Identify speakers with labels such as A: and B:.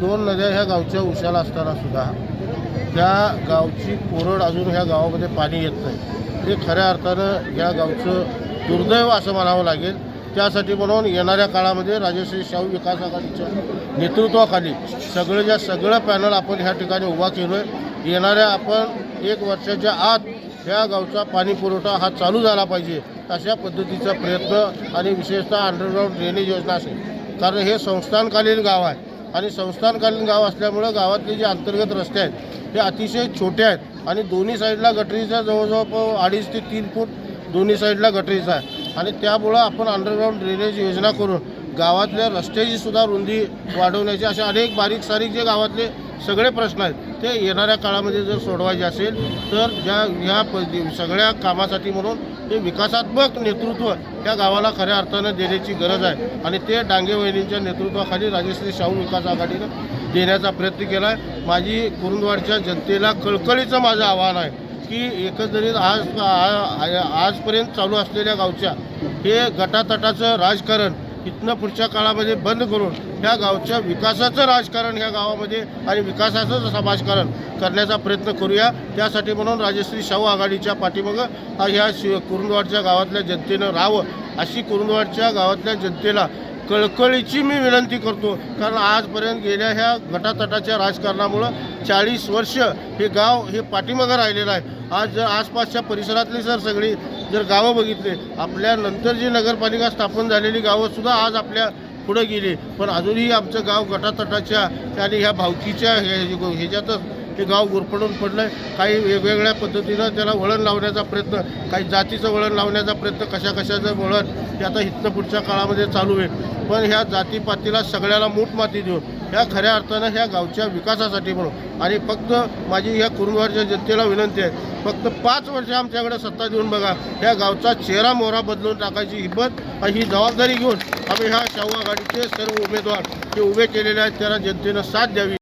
A: दोन नद्या ह्या गावच्या उशाला असताना सुद्धा त्या गावची कोरड अजून ह्या गावामध्ये पाणी येत नाही. हे खऱ्या अर्थानं या गावचं दुर्दैव असं म्हणावं लागेल. त्यासाठी म्हणून येणाऱ्या काळामध्ये राजश्री शाहू विकास आघाडीच्या नेतृत्वाखाली सगळं सगळं पॅनल आपण ह्या ठिकाणी उभा केलो आहे येणाऱ्या आपण एक वर्षाच्या आत या गावचा पाणी पुरवठा हा चालू झाला पाहिजे अशा पद्धतीचा प्रयत्न आणि विशेषतः अंडरग्राऊंड ड्रेनेज योजना असेल. कारण हे संस्थानकालीन गाव आहे आणि संस्थानकालीन गाव असल्यामुळं गावातले जे अंतर्गत रस्ते आहेत ते अतिशय छोटे आहेत आणि दोन्ही साईडला गटरीचा जवळजवळ अडीच ते तीन फूट दोन्ही साईडला गटरीचा आहे. आणि त्यामुळं आपण अंडरग्राऊंड ड्रेनेज योजना करून गावातल्या रस्त्याची सुद्धा रुंदी वाढवण्याची अशा अनेक बारीक सारीक जे गावातले सगळे प्रश्न आहेत ते येणाऱ्या काळामध्ये जर सोडवायचे असेल तर ज्या ह्या प- सगळ्या कामासाठी म्हणून ते विकासात्मक नेतृत्व या गावाला खऱ्या अर्थानं देण्याची गरज आहे. आणि ते डांगे वहिनींच्या नेतृत्वाखाली राजश्री शाहू विकास आघाडीनं देण्याचा प्रयत्न केला आहे माझी कुरुंदवाडच्या जनतेला कळकळीचं माझं आव्हान आहे की एकंदरीत आज आजपर्यंत चालू असलेल्या गावच्या हे गटातटाचं राजकारण इथनं पुढच्या काळामध्ये बंद करून ह्या गावच्या विकासाचं राजकारण ह्या गावामध्ये आणि विकासाचं समाजकारण करण्याचा प्रयत्न करूया त्यासाठी म्हणून राजश्री शाहू आघाडीच्या पाठीमागं ह्या शि कुरुंदवाडच्या गावातल्या जनतेनं राहावं अशी कुरुंदवाडच्या गावातल्या जनतेला कळकळीची मी विनंती करतो. कारण आजपर्यंत गेल्या ह्या गटातटाच्या राजकारणामुळं चाळीस वर्ष हे गाव हे पाठीमागं राहिलेलं आहे. आज जर आसपासच्या परिसरातली जर सगळी जर गावं बघितले आपल्या नंतर जी नगरपालिका स्थापन झालेली गावंसुद्धा आज आपल्या पुढं गेली. पण अजूनही आमचं गाव गटातटाच्या आणि ह्या भावकीच्या हे- ह्याच्यातच की गाव गुरफडून पडलं आहे काही वेगवेगळ्या पद्धतीनं त्याला वळण लावण्याचा प्रयत्न काही जातीचं वळण लावण्याचा प्रयत्न कशा कशाचं वळण हे आता इथनं पुढच्या काळामध्ये चालू आहे. पण ह्या जातीपातीला सगळ्याला मूठ माती देऊन ह्या खऱ्या अर्थानं ह्या गावच्या विकासासाठी म्हणून. आणि फक्त माझी ह्या कुरुंदवाडच्या जनतेला विनंती आहे फक्त पाच वर्ष आमच्याकडे सत्ता देऊन बघा ह्या गावचा चेहरा मोहरा बदलून टाकायची हिंमत आणि ही जबाबदारी घेऊन आम्ही ह्या शाहू आघाडीचे सर्व उमेदवार जे उभे केलेले आहेत त्याला जनतेनं साथ द्यावी.